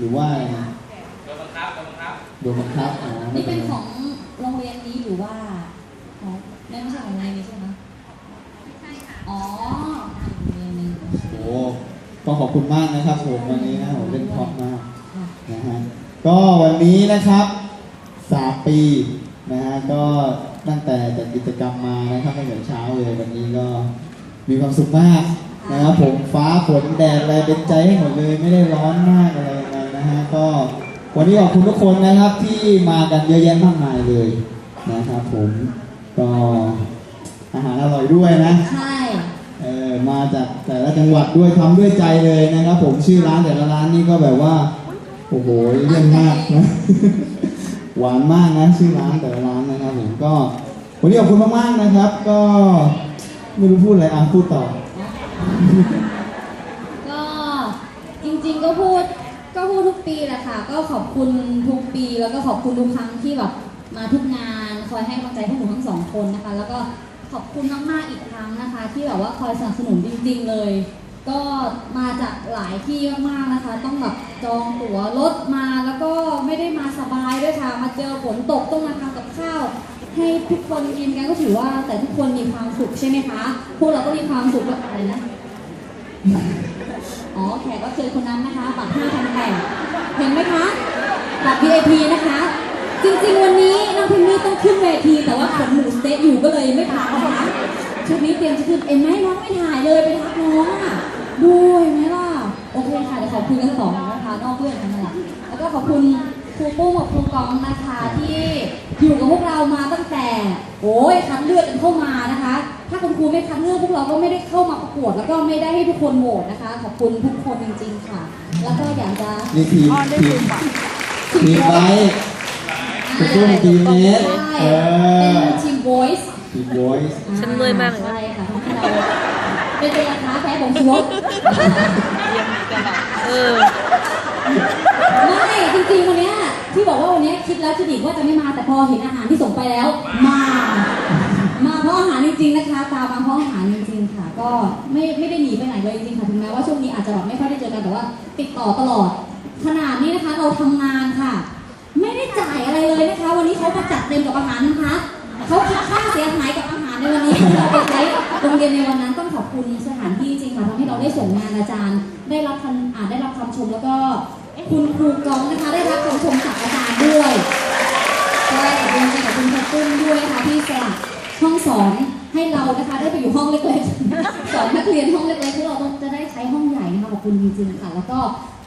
หรือว่าอะไรนะโดนบังคับโดนบังคับโดนบังคับอ๋อไม่นี่เป็เป็นนไรของโรงเรียนนี้หรือว่าของไม่ไม่ใช่ของโรงเรียนนี้ใช่ไหมใช่ค่ะอ๋อโรงเรียนหนึงโอ้ก็ขอบคุณมากนะครับผมวันนี้นะผมเล่นเพราะมาก ค่ะ นะฮะก็วันนี้นะครับสามปีนะฮะก็ตั้งแต่จัดกิจกรรมมานะครับตั้งแต่เช้าเลยวันนี้ก็มีความสุขมากนะครับผมฟ้าฝนแดดอะไรเป็นใจให้หมดเลยไม่ได้ร้อนมากอะไรยังไง นะฮะก็วันนี้ขอบคุณทุกคนนะครับที่มากันเยอะแยะมากมายเลยนะครับผมก็อาหารอร่อยด้วยนะใช่เออมาจากแต่ละจังหวัดด้วยทำด้วยใจเลยนะครับ ผมชื่อร้านแต่ละร้านนี่ก็แบบว่าโอ้โหเยี่ยมมากนะหวานมากนะชื่อร้านแต่ละร้านนะครับผมก็วันนี้ขอบคุณมากๆนะครับ ก็ไม่รู้พูดอะไรอะพูดต่อ ก็จริงๆก็พูดก็พูดทุก ปีแหละค่ะ ก็ขอบคุณทุกปีแล้วก็ขอบคุณทุกครั้งที่แบบมาทุกงานคอยให้กำลังใจพวกหนูทั้งสองคนนะคะ แล้วก็ขอบคุณมากๆอีกครั้งนะคะ ที่แบบว่าคอยสนับสนุนจริงๆเลย ก็มาจากหลายที่มากๆนะคะ ต้องแบบจองตั๋วรถมาแล้วก็ไม่ได้มาสบายด้วยค่ะ มาเจอฝนตกต้องมาทำกับข้าว ให้ทุกคนกินกันก็ถือว่า แต่ทุกคนมีความสุขใช่ไหมคะพวกเราก็มีความสุขแบบอะไรนะอ๋อแขกรับเชิญคนนั้นนะคะบัตร5,000แผ่ เห็นไหมคะบัตร VIP นะคะ จริงๆ วันนี้น้องพิมมี่ต้องขึ้นเวทีแต่ว่าขนหมูสเต๊ะอยู่ก็เลยไม่ถ่ายนะคะชุดนี้เตรียมจะขึ้นเอ็นไหมน้องไม่ถ่ายเลยไปทักน้องอะดูเห็นไหมล่ะโอเคค่ะเดี๋ยวขอบคุณกันสองนะคะนอกเรื่องกันนั่นแหละแล้วก็ขอบคุณครูปุ้มกับครูกองนะคะที่อยู่กับพวกเรามาตั้งแต่ โอ้ยคัดเลือกกันเข้ามานะคะ ถ้าคุณครูไม่คัดเลือกพวกเราก็ไม่ได้เข้ามาประกวด แล้วก็ไม่ได้ให้ทุกคนโหวตนะคะ ขอบคุณทุกคนจริงๆค่ะ แล้วก็อยากจะนี่ทีมทีมทีมไบค์คุณตุ้มทีมเนสใช่เออเป็นทีม voice ทีม voice ฉันเมื่อยมากเลยนะใช่ค่ะทำให้เราเป็นตัวราคาแพ้ของชูรสเออ ไม่จริงๆวันเนี้ยที่บอกว่าวันเนี้ยคิดแล้วคิดอีกว่าจะไม่มาแต่พอเห็นอาหารที่ส่งไปแล้ว มา มาเพราะอาหารจริงๆนะคะ ตามมาเพราะอาหารจริงๆค่ะ ก็ไม่ไม่ได้หนีไปไหนเลยจริงๆค่ะถึงแม้ว่าช่วงนี้อาจจะแบบไม่ค่อย แต่ว่าติดต่อตลอด ขนาดนี้นะคะเราทำงานค่ะ ไม่ได้จ่ายอะไรเลยนะคะ วันนี้เขามาจัดเต็มกับอาหารนะคะเขาคิดค่าเสียหายกับอาหารในวันนี้ที่เราไปใช้โรงเรียนในวันนั้นต้องขอบคุณสถานที่จริงค่ะทำให้เราได้ส่งงานอาจารย์ ได้รับคำอ่าได้รับคำชมแล้วก็คุณครูกองนะคะ ได้รับคำชมจากอาจารย์ด้วยใช่ขอบคุณกับคุณครูปุ้มด้วยนะคะที่สละ ห้องสอนให้เรานะคะได้ไปอยู่ห้องเล็กๆ สอนนักเรียนห้องเล็กๆที่เราต้องจะได้ใช้ห้องใหญ่นะคะขอบคุณจริงๆค่ะ แล้วก็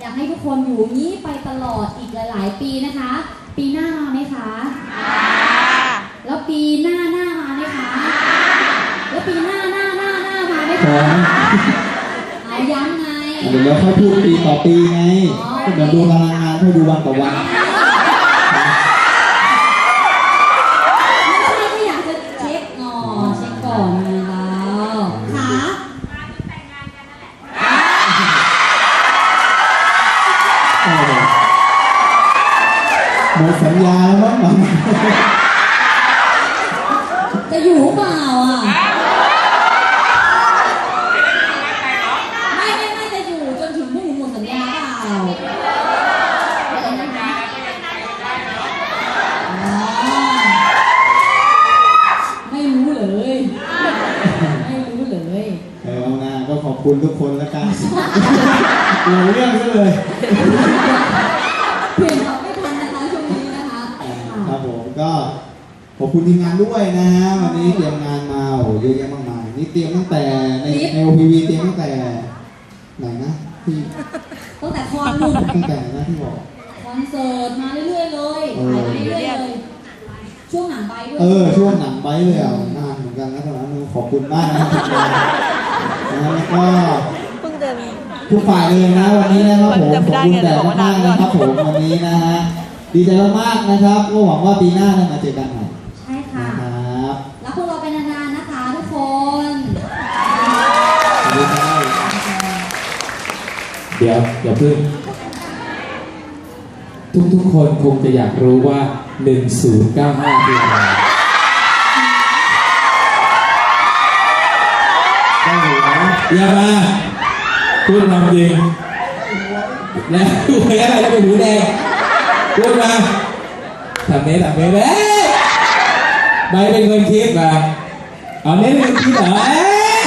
อยากให้ทุกคนอยู่อย่างนี้ไปตลอดอีกหลาย ๆ ปีนะคะ ปีหน้ามาไหมคะแล้วปีหน้าหน้ามาไหมคะแล้วปีหน้าหน้าหน้าหน้ามาไหมขอคะเอาย้ำไงเดี๋ยวเราค่อยพูดปีต่อปีไงก็เดี๋ยวดูตารางงานค่อยดูวันต่อวัน ไม่ใช่ก็อยากจะเช็คก่อนเช็คก่อนไงเราขา เออหมดสัญญาแล้วมั้ง จะอยู่เปล่าอะ ไม่ไม่ไม่จะอยู่จนถึงพวกหนูหมดสัญญาเปล่าอะไรนะคะอ๋อไม่รู้เลย ไม่รู้เลย เออเอาหน้าก็ขอบ คุณทุกคนแล้วกันเปลี่ยนเรื่องซะเลยเปลี่ยนแบบไม่ทันนะคะช่วงนี้นะคะครับผมก็ขอบคุณทีมงานด้วยนะฮะวันนี้เตรียมงานมาโอ้โหเยอะแยะมากมายนี่เตรียมตั้งแต่ในในโอพีวีเตรียมตั้งแต่ไหนนะที่ตั้งแต่คอนลุ่นตั้งแต่ไหนนะที่บอกคอนเสิร์ตมาเรื่อยๆเลยถ่ายมาเรื่อยๆเลยช่วงหนังใบด้วยเออช่วงหนังไบค์เลยอะนานเหมือนกันนะตอนนั้นขอบคุณมากนะครับ แล้วก็เพิ่งเดินทุกฝ่ายเลยนะวันนี้นะครับผมขอบคุณแต่มากๆนะครับผมวันนี้นะฮะดีใจมากๆนะครับก็หวังว่าปีหน้าเนี่ยมาเจอกันใหม่ใช่ค่ะนะครับแล้วพวกเราไปนานๆนะคะทุกคนสวัสดีครับเดี๋ยวอย่าเพิ่งทุกๆคนคงจะอยากรู้ว่า 1095คืออะไร อย่ามาพูดความจริงแล้วดูไปอะไรแล้วไปหูแดงพูดมาทำเนี้ทำเนี้เอ้ยใบเป็นคนคิดมาเอาเนี้เป็นคนคิดเหรอเอ้ย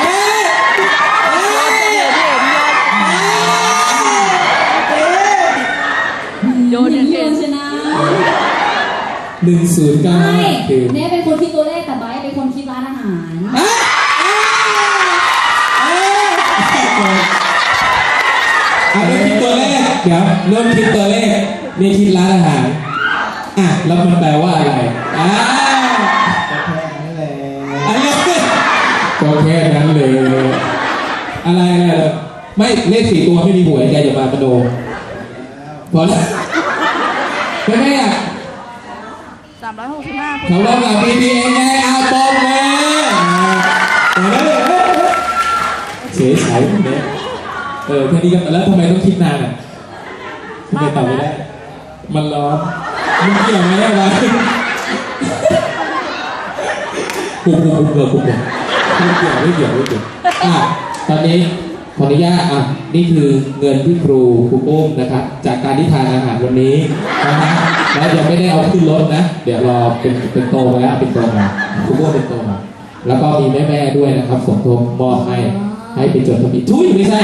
เอ้ยเอ้ยโยนโยนชนะหนึ่งศูนย์เก้าใช่คือ เนทเป็นคนคิดตัวเลขแต่ไบร์ทเป็นคนคิดร้านอาหาร อะอะอะเริ่มคิดตัว เลขเดี๋ยวเริ่มคิดตัวเลขนี่คิดร้านอาหารอะแล้วมันแปลว่าอะไรอ่าก็แค่นั้นแหละอันนี้ก็แค่นั้นเลย อะไรอะไรไม่เลขสี่ตัวไม่มีหวยแกอย่ามาประโดพอแล้วไม่ไม่อะสามร้อยหกสิบห้าคูณเขาเล่ากับพีพีเองไงอาบอมเลยเฉยใช้คนนี้เออแค่นี้ก็แล้วทำไมต้องคิดนานอะทำ ไมตอบไม่ได้ มันร้อนมันเกี่ยวไหมอะไรปุบปุบปุบเกือบปุบปุบไม่เกี่ยวไม่เกี่ยวไม่เกี่ยวอะตอนนี้ขออนุญาตอะนี่คือเงินที่ครูครูอุ้มนะครับ จากการที่ทานอาหารวันนี้นะฮะแล้วยังไม่ได้เอาขึ้นรถนะ เดี๋ยวรอเป็นเป็นโตมาแล้วเป็นโตมาครูอุ้มเป็นโตมาแล้วก็มีแม่ๆด้วยนะครับสมทบมอบให้ให้เป็นจดทะเบียนทุยไม่ใช่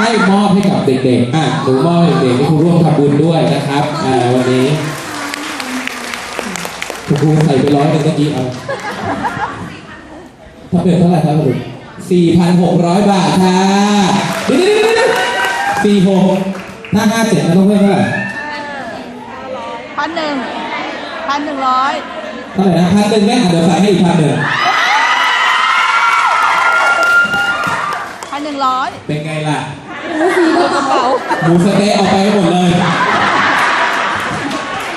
ให้มอบให้กับเด็กๆอะหนูมอบให้เด็กๆที่ครูร่วมทำบุญด้วยนะครับอ่าวันนี้คุณครูใส่ไปร้อยหนึ่งเมื่อกี้เอาถ้าเป็นเท่าไหร่ครับคุณสี่พันหกร้อยบาทค่ะเดี๋ยวๆๆๆสี่หกถ้าห้าเจ็ดมันต้องเพิ่มเท่าไหร่พันหนึ่งพันหนึ่งร้อยเท่าไหร่นะพันหนึ่งแม่อะเดี๋ยวใส่ให้อีกพันหนึ่ง นหนึ่งร้อยเป็นไงล่ะรู้สีกระเป๋าหมูสะเต๊ะเอาไปให้หมดเลย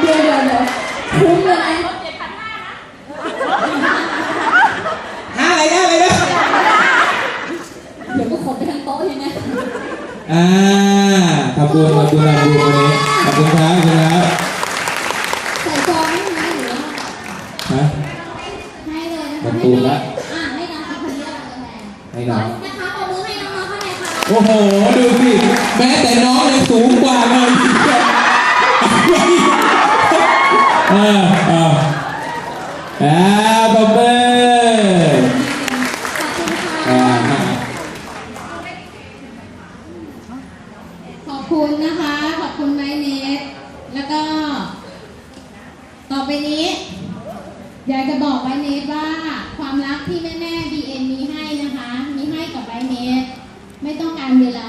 เดี๋ยวเดี๋ยวเดี๋ยวคุ้มเลยนะห้าอะไรนะอะไรนะเดี๋ยวก็ขนไปทั้งโต๊ะทีเนี้ยอ่าทำบุญทำบุญทำบุญวันนี้ขอบคุณครับขอบคุณครับใส่ซองให้ไหมหรือว่าฮะให้เลยนะคะประตูละ อะให้น้องเอาคนนี้ละกันแทนให้น้องนะค โอ้โห ดูสิ แม้แต่น้องยังสูงกว่าเลยเออเอออ่าบ๊อบเบ้ขอบคุณนะคะ ขอบคุณไมเนสแล้วก็ ต่อไปนี้ อยากจะบอกไบเนสว่าความรักที่แม่แม่บีเอ็นมีให้นะคะ มีให้กับไบเนส ไม่ต้องการเวลา